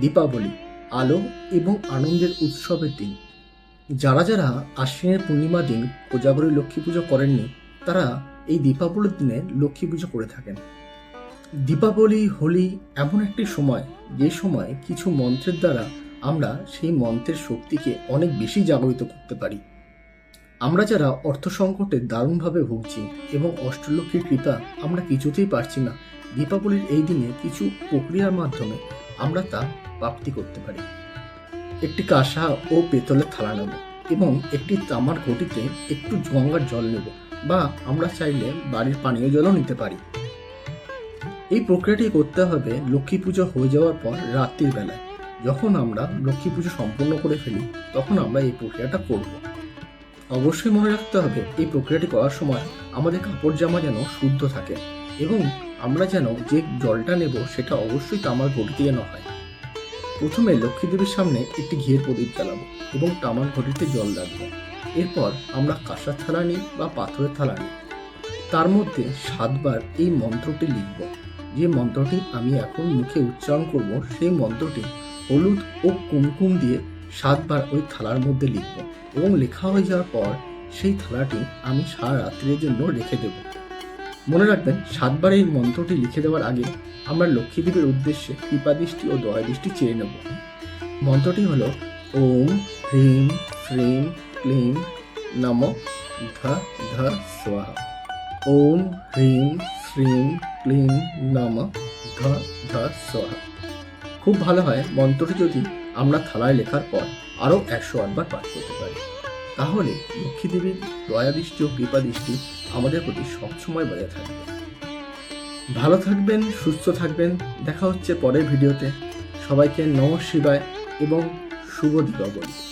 দীপাবলি, আলো এবং আনন্দের উৎসবের দিন। যারা যারা আশ্বিনের পূর্ণিমা দিন কোজাগরী লক্ষ্মী পুজো করেননি, তারা এই দীপাবলির দিনে লক্ষ্মী পুজো করে থাকেন। দীপাবলি, হোলি এমন একটি সময়, যে সময় কিছু মন্ত্রের দ্বারা আমরা সেই মন্ত্রের শক্তিকে অনেক বেশি জাগরিত করতে পারি। আমরা যারা অর্থ সংকটে দারুণভাবে ভুগছি এবং অষ্টলক্ষ্মীর কৃপা আমরা কিছুতেই পারছি না, দীপাবলির এই দিনে কিছু প্রক্রিয়ার মাধ্যমে আমরা তা প্রাপ্তি করতে পারি। একটি কাঁসা ও পেতলের থালা নেব এবং একটি তামার ঘটিতে একটু গঙ্গার জল নেব বা আমরা চাইলে বাড়ির পানীয় জলও নিতে পারি। এই প্রক্রিয়াটি করতে হবে লক্ষ্মী পুজো হয়ে যাওয়ার পর রাত্রির বেলায়। যখন আমরা লক্ষ্মী পুজো সম্পূর্ণ করে ফেলি, তখন আমরা এই প্রক্রিয়াটা করব। অবশ্যই মনে রাখতে হবে, এই প্রক্রিয়াটি করার সময় আমাদের কাপড় জামা যেন শুদ্ধ থাকে। এবং আমরা যেন যে জলটা নেব সেটা অবশ্যই তামার ঘটি দিয়ে না হয় প্রথমে লক্ষ্মী দেবীর সামনে একটি ঘিয়ের প্রদীপ জ্বালাবো এবং তামার ঘটিতে জল রাখব এরপর আমরা কাঁসার থালা নিই বা পাথরের থালা নিই। তার মধ্যে সাতবার এই মন্ত্রটি লিখব। যে মন্ত্রটি আমি এখন মুখে উচ্চারণ করব, সেই মন্ত্রটি হলুদ ও কুমকুম দিয়ে সাতবার ওই থালার মধ্যে লিখব এবং লেখা হয়ে যাওয়ার পর সেই থালাটি আমি সারা রাত্রির জন্য রেখে দেব। মনে রাখবেন, সাতবার এই মন্ত্রটি লিখে দেওয়ার আগে আমরা লক্ষ্মী দেবীর উদ্দেশ্যে কৃপাদৃষ্টি ও দয়া দৃষ্টি চেয়ে নেব। মন্ত্রটি হল ওম হ্রিম শ্রীম ক্লিম নম ধ ধ স্বাহা। ওম হ্রিম শ্রীম ক্লিম নম ধ ধ স্বাহা। খুব ভালো হয় মন্ত্রটি যদি আমরা থালায় লেখার পর আরও একশো আটবার পাঠ করতে পারি। তাহলে লক্ষ্মী দেবীর দয়া দৃষ্টি ও কৃপা দৃষ্টি আমাদের প্রতি সবসময় বজায় থাকবে। ভালো থাকবেন, সুস্থ থাকবেন। দেখা হচ্ছে পরের ভিডিওতে। সবাইকে নম শিবায় এবং শুভ দীপাবলি।